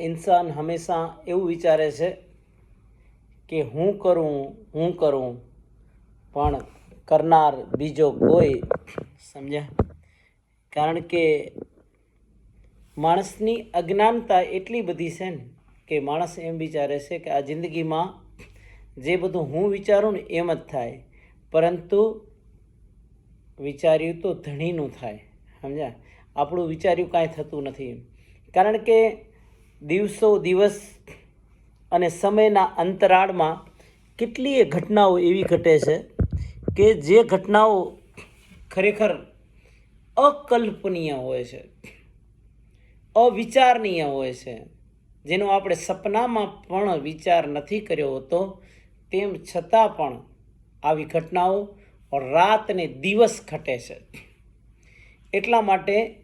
ઇન્સાન હંમેશા એવું વિચારે છે કે હું કરું હું કરું, પણ કરનાર બીજો કોઈ, સમજ્યા? કારણ કે માણસની અજ્ઞાનતા એટલી બધી છે ને કે માણસ એમ વિચારે છે કે આ જિંદગીમાં જે બધું હું વિચારું ને એમ જ થાય. પરંતુ વિચાર્યું તો ધણીનું થાય, સમજ્યા? આપણું વિચાર્યું કાંઈ થતું નથી કારણ કે દિવસો દિવસ અને સમયના અંતરાળમાં કેટલીય ઘટનાઓ એવી ઘટે છે કે જે ઘટનાઓ ખરેખર અકલ્પનીય હોય છે, અવિચારનીય હોય છે. જેનો આપણે સપનામાં પણ વિચાર નથી કર્યો હોતો, તેમ છતાં પણ આવી ઘટનાઓ રાત ને દિવસ ઘટે છે. એટલા માટે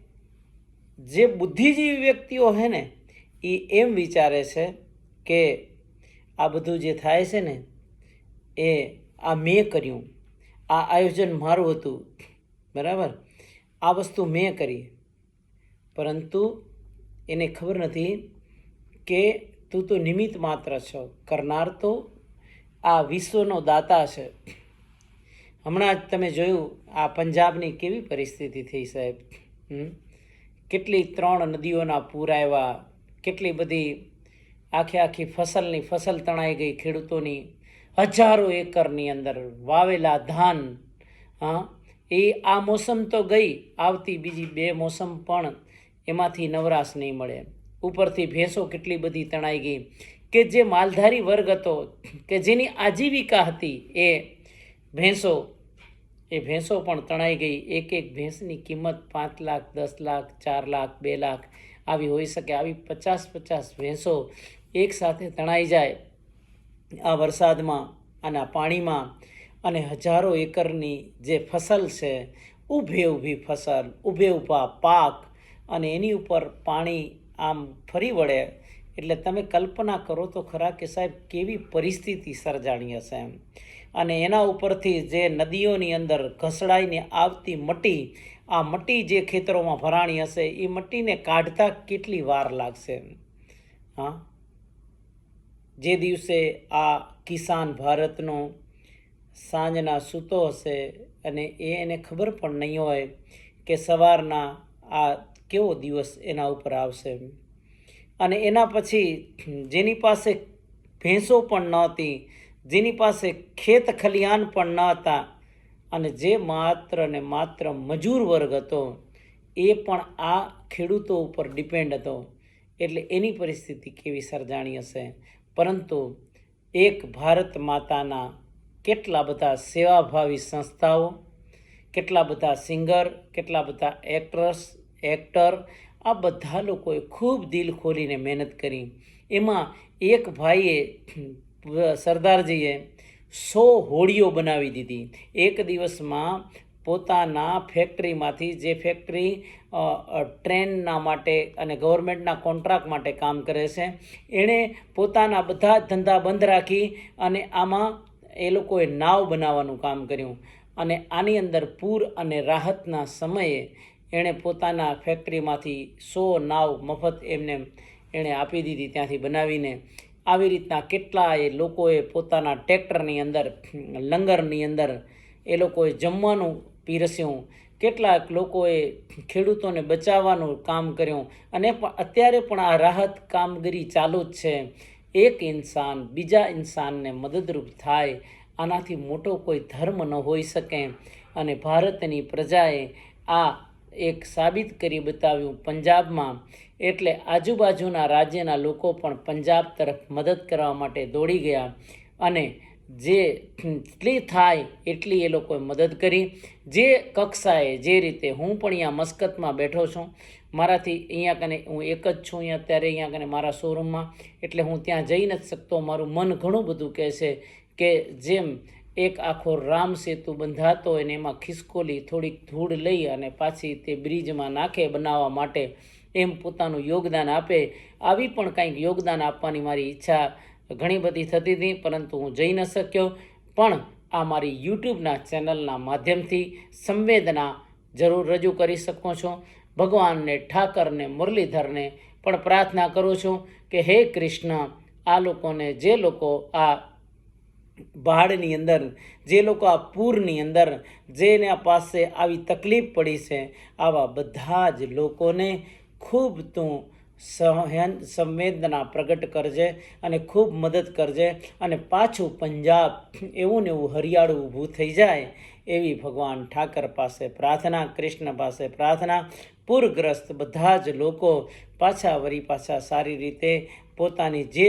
જે બુદ્ધિજીવી વ્યક્તિઓ છે ને એ એમ વિચારે છે કે આ બધું જે થાય છે ને, એ આ મેં કર્યું. આ આયોજન મારું હતું. બરાબર? આ વસ્તુ મેં કરી. પરંતુ એને ખબર નથી કે તું તો નિમિત્ત માત્ર છો. કરનાર તો આ વિશ્વનો દાતા છે. હમણાં જ તમે જોયું આ પંજાબની કેવી પરિસ્થિતિ થઈ સાહેબ? કેટલી ત્રણ નદીઓના પૂર આવ્યા. કેટલી બધી આખી આખી ફસલની ફસલ તણાઈ ગઈ ખેડૂતોની. હજારો એકરની અંદર વાવેલા ધાન હા એ આ મોસમ તો ગઈ, આવતી બીજી બે મોસમ પણ એમાંથી નવરાશ નહીં મળે. ઉપરથી ભેંસો કેટલી બધી તણાઈ ગઈ કે જે માલધારી વર્ગ હતો, કે જેની આજીવિકા હતી એ ભેંસો એ ભેંસો પણ તણાઈ ગઈ. એક એક ભેંસની કિંમત પાંચ લાખ, દસ લાખ, ચાર લાખ, બે લાખ આવી હોઈ શકે, આવી પચાસ પચાસ ભેંસો એકસાથે તણાઈ જાય આ વરસાદમાં આના પાણીમાં. અને હજારો એકરની જે ફસલ છે, ઊભે ઊભી ફસલ, ઊભે ઊભા પાક અને એની ઉપર પાણી આમ ફરી વળે એટલે તમે કલ્પના કરો તો ખરા કે સાહેબ કેવી પરિસ્થિતિ સર્જાણી હશે એમ. અને એના ઉપરથી જે નદીઓની અંદર ઘસડાઈને આવતી મટી, આ મટી જે ખેતરોમાં ભરાણી હશે એ મટીને કાઢતા કેટલી વાર લાગશે હા? જે દિવસે આ કિસાન ભારતનો સાંજના સૂતો હશે અને એ એને ખબર પણ નહીં હોય કે સવારના આ કેવો દિવસ એના ઉપર આવશે અને એના પછી જેની પાસે ભેંસો પણ નહોતી, જેની પાસે ખેત ખલિયાન પણ ન હતા અને જે માત્ર ને માત્ર મજૂર વર્ગ હતો, એ પણ આ ખેડૂતો ઉપર ડિપેન્ડ હતો. એટલે એની પરિસ્થિતિ કેવી સર્જાણી હશે? પરંતુ એક ભારત માતાના કેટલા બધા સેવાભાવી સંસ્થાઓ, કેટલા બધા સિંગર, કેટલા બધા એક્ટ્રેસ એક્ટર આ બધા લોકોએ ખૂબ દિલ ખોલીને મહેનત કરી. એમાં એક ભાઈએ સરદારજીએ સો હોડીઓ બનાવી દીધી. એક દિવસમાં પોતાના ફેક્ટરીમાંથી જે ફેક્ટરી ટ્રેનના માટે અને ગવર્મેન્ટના કોન્ટ્રાક્ટ માટે કામ કરે છે, એણે પોતાના બધા ધંધા બંધ રાખી અને આમાં એ લોકોએ નાવ બનાવવાનું કામ કર્યું. અને આની અંદર પૂર અને રાહતના સમયે એણે પોતાના ફેક્ટરીમાંથી સો નાવ મફત એમને એણે આપી દીધી ત્યાંથી બનાવીને. આવી રીતના કેટલાય લોકોએ પોતાના ટ્રેક્ટરની અંદર, લંગરની અંદર એ લોકોએ જમવાનું પીરસ્યું. કેટલાક લોકોએ ખેડૂતોને બચાવવાનું કામ કર્યું અને અત્યારે પણ આ રાહત કામગીરી ચાલુ જ છે. એક ઇન્સાન બીજા ઇન્સાનને મદદરૂપ થાય, આનાથી મોટો કોઈ ધર્મ ન હોઈ શકે. અને ભારતની પ્રજાએ આ એક સાબિત કરી બતાવ્યું પંજાબમાં. એટલે આજુબાજુના રાજ્યના લોકો પણ પંજાબ તરફ મદદ કરવા માટે દોડી ગયા અને જે જેટલી થાય એટલી એ લોકોએ મદદ કરી. જે કક્ષાએ જે રીતે હું પણ અહીંયા મસ્કતમાં બેઠો છું, મારાથી અહીંયા કને હું એક જ છું અહીંયા અત્યારે, અહીંયા કને મારા શોરૂમમાં એટલે હું ત્યાં જઈ નથી શકતો. મારું મન ઘણું બધું કહે છે કે જેમ એક આખો રામ સેતુ બંધાતો હોય ને એમાં ખિસકોલી થોડીક ધૂળ લઈ અને પાછી તે બ્રિજમાં નાખે બનાવવા માટે. એમ પોતાનું યોગદાન આપે. આવી પણ કંઈક યોગદાન આપવાની મારી ઈચ્છા ઘણી બધી થતી હતી, પરંતુ હું જઈ ન શક્યો. પણ આ મારી યુટ્યુબના ચેનલના માધ્યમથી સંવેદના જરૂર રજૂ કરી શકો છો. ભગવાનને, ઠાકરને, મુરલીધરને પણ પ્રાર્થના કરું છું કે હે કૃષ્ણ, આ લોકોને, જે લોકો આ બાળની અંદર, જે લોકો આ પૂરની અંદર જેના પાસે આવી તકલીફ પડી છે, આવા બધા જ લોકોને ખૂબ તું સહન, સંવેદના પ્રગટ કરજે અને ખૂબ મદદ કરજે અને પાછું પંજાબ એવું ને એવું હરિયાળું ઊભું થઈ જાય એવી ભગવાન ઠાકર પાસે પ્રાર્થના, કૃષ્ણ પાસે પ્રાર્થના. પૂરગ્રસ્ત બધા જ લોકો પાછા વરી પાછા સારી રીતે પોતાની જે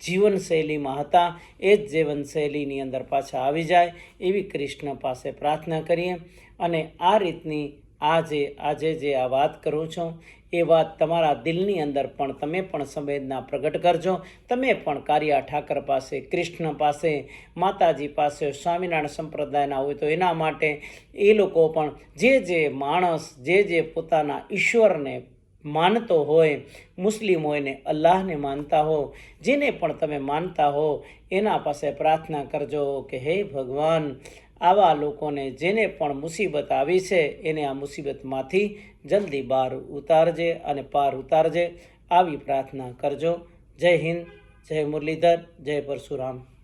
જીવનશૈલીમાં હતા, એ જ જીવનશૈલીની અંદર પાછા આવી જાય એવી કૃષ્ણ પાસે પ્રાર્થના કરીએ. અને આ રીતની આજે આજે જે આ વાત કરું છું, એ વાત તમારા દિલની અંદર પણ તમે પણ સંવેદના પ્રગટ કરજો. તમે પણ કારિયા ઠાકર પાસે, કૃષ્ણ પાસે, માતાજી પાસે, સ્વામિનારાયણ સંપ્રદાયના હોય તો એના માટે એ લોકો પણ જે જે માણસ, જે જે પોતાના ઈશ્વરને માનતો હોય, મુસ્લિમ હોયને અલ્લાહને માનતા હો, જેને પણ તમે માનતા હો, એના પાસે પ્રાર્થના કરજો કે હે ભગવાન, આવા લોકોને જેને પણ મુસીબત આવી છે, એને આ મુસીબતમાંથી જલ્દી બહાર ઉતારજે અને પાર ઉતારજે. આવી પ્રાર્થના કરજો. જય હિન્દ, જય મુરલીધર, જય પરશુરામ.